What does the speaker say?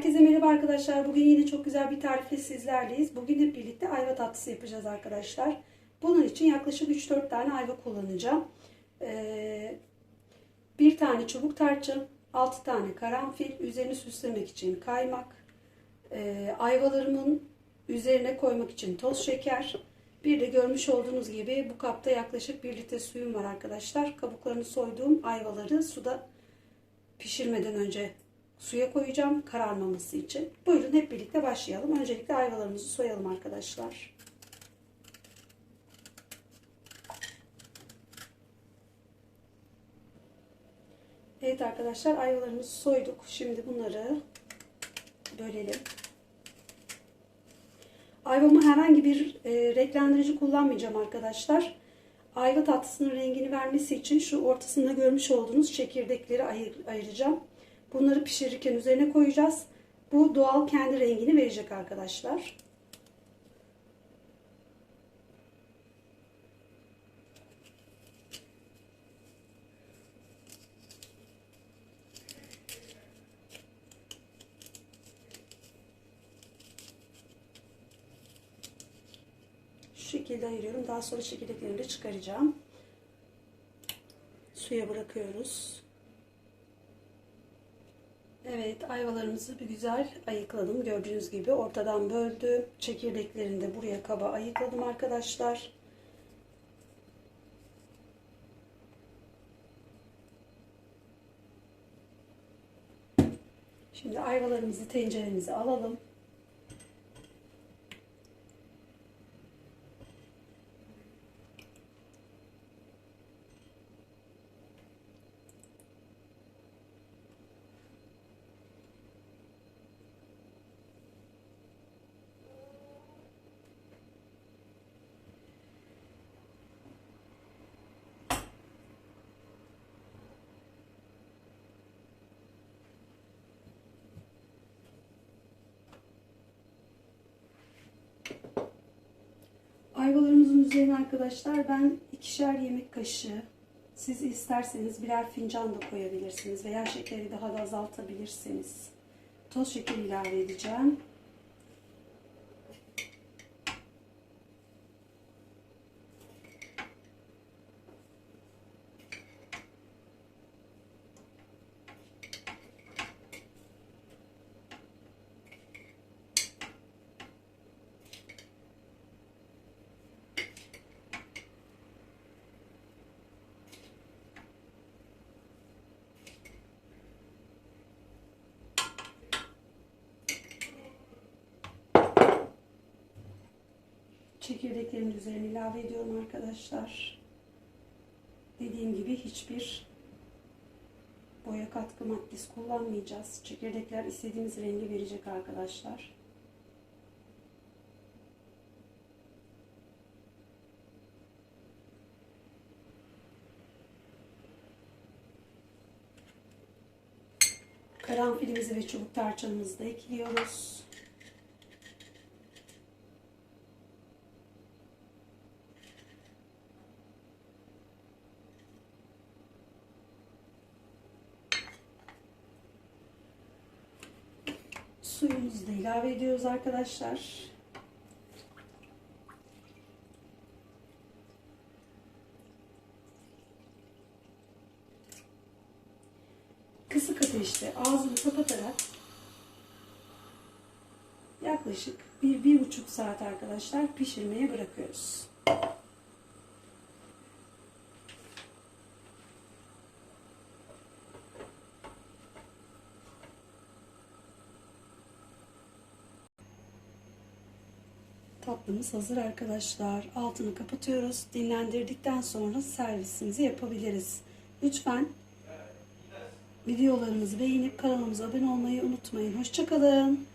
Herkese merhaba arkadaşlar. Bugün yine çok güzel bir tarifle sizlerleyiz. Bugün hep birlikte ayva tatlısı yapacağız arkadaşlar. Bunun için yaklaşık 3-4 tane ayva kullanacağım. Ee, bir tane çubuk tarçın, 6 tane karanfil, üzerini süslemek için kaymak, ee, ayvalarımın üzerine koymak için toz şeker, bir de görmüş olduğunuz gibi bu kapta yaklaşık 1 litre suyum var arkadaşlar. Kabuklarını soyduğum ayvaları suda pişirmeden önce suya koyacağım kararmaması için. Buyurun hep birlikte başlayalım. Öncelikle ayvalarımızı soyalım arkadaşlar. Evet arkadaşlar ayvalarımızı soyduk. Şimdi bunları bölelim. Ayvamı herhangi bir e, renklendirici kullanmayacağım arkadaşlar. Ayva tatlısının rengini vermesi için şu ortasında görmüş olduğunuz çekirdekleri ayır, ayıracağım. Bunları pişirirken üzerine koyacağız. Bu doğal kendi rengini verecek arkadaşlar. Şekilde ayırıyorum. Daha sonra çekirdeklerini de çıkaracağım. Suya bırakıyoruz. Evet ayvalarımızı bir güzel ayıkladım. Gördüğünüz gibi ortadan böldüm. Çekirdeklerini de buraya kaba ayıkladım arkadaşlar. Şimdi ayvalarımızı tenceremize alalım. Ayvalarımızın üzerine arkadaşlar ben ikişer yemek kaşığı siz isterseniz birer fincan da koyabilirsiniz veya şekeri daha da azaltabilirsiniz. Toz şeker ilave edeceğim. Çekirdeklerimin üzerine ilave ediyorum arkadaşlar. Dediğim gibi hiçbir boya katkı maddesi kullanmayacağız. Çekirdekler istediğimiz rengi verecek arkadaşlar. Karanfilimizi ve çubuk tarçınımızı da ekliyoruz. Suyumuzu da ilave ediyoruz arkadaşlar. Kısık ateşte ağzını kapatarak yaklaşık bir, bir buçuk saat arkadaşlar pişirmeye bırakıyoruz. Tatlımız hazır arkadaşlar. Altını kapatıyoruz. Dinlendirdikten sonra servisimizi yapabiliriz. Lütfen videolarımızı beğenip kanalımıza abone olmayı unutmayın. Hoşçakalın.